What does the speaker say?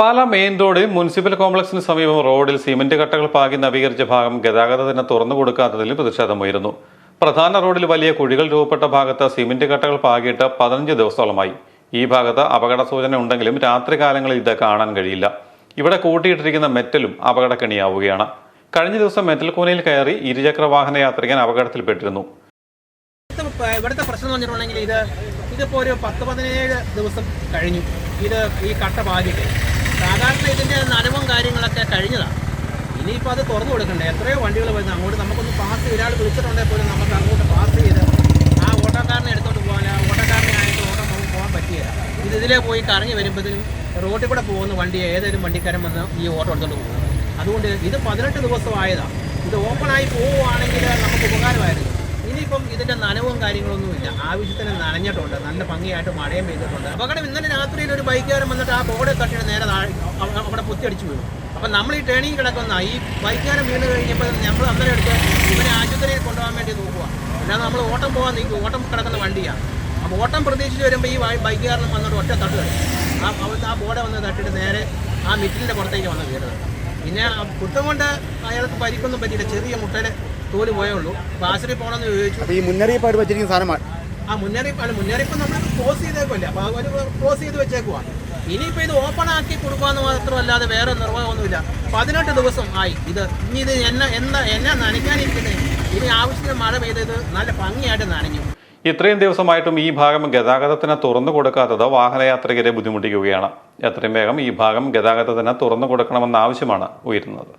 പാല main road municipal കോംപ്ലക്സിന് സമീപം റോഡിൽ സിമന്റ് കട്ടകൾ പാകി നവീകരിച്ച ഭാഗം ഗതാഗതത്തിന് തുറന്നു കൊടുക്കാത്തതിൽ പ്രതിഷേധമുയരുന്നു. പ്രധാന റോഡിൽ വലിയ കുഴികൾ രൂപപ്പെട്ട ഭാഗത്ത് സിമന്റ് കട്ടകൾ പാകിയിട്ട് പതിനഞ്ച് ദിവസത്തോളമായി. ഈ ഭാഗത്ത് അപകട സൂചന ഉണ്ടെങ്കിലും രാത്രികാലങ്ങളിൽ ഇത് കാണാൻ കഴിയില്ല. ഇവിടെ കൂട്ടിയിട്ടിരിക്കുന്ന മെറ്റലും അപകടക്കെണിയാവുകയാണ്. കഴിഞ്ഞ ദിവസം മെറ്റൽ കൂനയിൽ കയറി ഇരുചക്ര വാഹന യാത്രികൻ അപകടത്തിൽപ്പെട്ടിരുന്നു. ഇവിടുത്തെ പ്രശ്നം എന്ന് പറഞ്ഞിട്ടുണ്ടെങ്കിൽ ഇത് ഇതിപ്പോൾ ഒരു പത്ത് പതിനേഴ് ദിവസം കഴിഞ്ഞു. ഇത് ഈ കട്ട പാകിയിട്ട്. സാധാരണ ഇതിന്റെ നനവും കാര്യങ്ങളൊക്കെ കഴിഞ്ഞതാണ് ഇനിയിപ്പോൾ അത് തുറന്നു കൊടുക്കണ്ടേ? എത്രയോ വണ്ടികൾ വരുന്നത് അങ്ങോട്ട് നമുക്കൊന്ന് പാസ് ഒരാൾ വിളിച്ചിട്ടുണ്ടെങ്കിൽ പോലും നമുക്ക് അങ്ങോട്ട് പാസ് ചെയ്ത് ആ ഓട്ടോക്കാരനെ എടുത്തോണ്ട് പോകാൻ ആ ഓട്ടോക്കാരനെ ആയിട്ട് ഓട്ടം നമുക്ക് പോകാൻ പറ്റിയില്ല ഇത് ഇതിലേ പോയി കറങ്ങി വരുമ്പോഴത്തേനും റോഡിൽ കൂടെ പോകുന്ന വണ്ടി ഏതൊരു വണ്ടിക്കാരൻ വന്ന് ഈ ഓട്ടോ എടുത്തോണ്ട് പോകും. അതുകൊണ്ട് ഇത് പതിനെട്ട് ദിവസമായതാണ് ഇത് ഓപ്പണായി പോവുകയാണെങ്കിൽ നമുക്ക് ഉപകാരമായിരുന്നു ഇനിയിപ്പം നനവും കാര്യങ്ങളൊന്നുമില്ല. ആവശ്യത്തിന് നനഞ്ഞിട്ടുണ്ട്. നല്ല ഭംഗിയായിട്ട് മഴയും പെയ്തിട്ടുണ്ട്. അപകടം ഇന്നലെ രാത്രിയിൽ ഒരു ബൈക്കുകാരൻ വന്നിട്ട് ആ ബോർഡ് തട്ടിയിട്ട് നേരെ അവിടെ അവ- അവിടെ കുത്തിയടിച്ചു വീണു. അപ്പം നമ്മൾ ഈ ടേണിങ് കിടക്കുന്ന ഈ ബൈക്കുകാരൻ വീണ് കഴിഞ്ഞപ്പോൾ നമ്മൾ അന്നേരം എടുത്ത് ഇവനെ ആശുപത്രിയിൽ കൊണ്ടുപോകാൻ വേണ്ടി നോക്കുക. അല്ലാതെ നമ്മൾ ഓട്ടം പോകാൻ നിൽക്കും ഓട്ടം കിടക്കുന്ന വണ്ടിയാണ്. അപ്പോൾ ഓട്ടം പ്രതീക്ഷിച്ച് വരുമ്പോൾ ഈ ബൈക്കുകാരനും വന്നിട്ട് ഒറ്റ തട്ട് ആ ആ ബോർഡ് വന്ന് തട്ടിയിട്ട് നേരെ ആ മിറ്റിലിന്റെ പുറത്തേക്ക് വന്ന് വീണത് പിന്നെ കുട്ടം കൊണ്ട് അയാൾക്ക് പരിക്കൊന്നും പറ്റിയില്ല. ചെറിയ മുട്ടയുടെ തോൽ പോയേ ഉള്ളൂ. അപ്പോൾ ആശുപത്രി പോകണമെന്ന് ചോദിച്ചു. ഈ മുന്നറിയിപ്പ് മുന്നറിയിപ്പായിട്ട് വെച്ചിരിക്കുന്ന സാധനമാണ്. ആ മുന്നറിയിപ്പ് അല്ല മുന്നറിയിപ്പ് നമ്മൾ ക്ലോസ് ചെയ്തേക്കുമല്ലേ അപ്പോൾ അവർ ക്ലോസ് ചെയ്ത് വെച്ചേക്കുവാ ഇനിയിപ്പോൾ ഇത് ഓപ്പൺ ആക്കി കൊടുക്കാമെന്ന് മാത്രമല്ലാതെ വേറെ നിർവാഹമൊന്നുമില്ല പതിനെട്ട് ദിവസം ആയി. ഇത് ഇനി ഇത് എന്നെ എന്നാ എന്നെ നനയ്ക്കാനിരിക്കുന്നത് ഇനി ആവശ്യത്തിന് മഴ പെയ്തത് നല്ല ഭംഗിയായിട്ട് നനഞ്ഞു. ഇത്രയും ദിവസമായിട്ടും ഈ ഭാഗം ഗതാഗതത്തിന് തുറന്നു കൊടുക്കാത്തത് വാഹനയാത്രികരെ ബുദ്ധിമുട്ടിക്കുകയാണ്. എത്രയും വേഗം ഈ ഭാഗം ഗതാഗതത്തിന് തുറന്നു കൊടുക്കണമെന്ന ആവശ്യമാണ് ഉയരുന്നത്.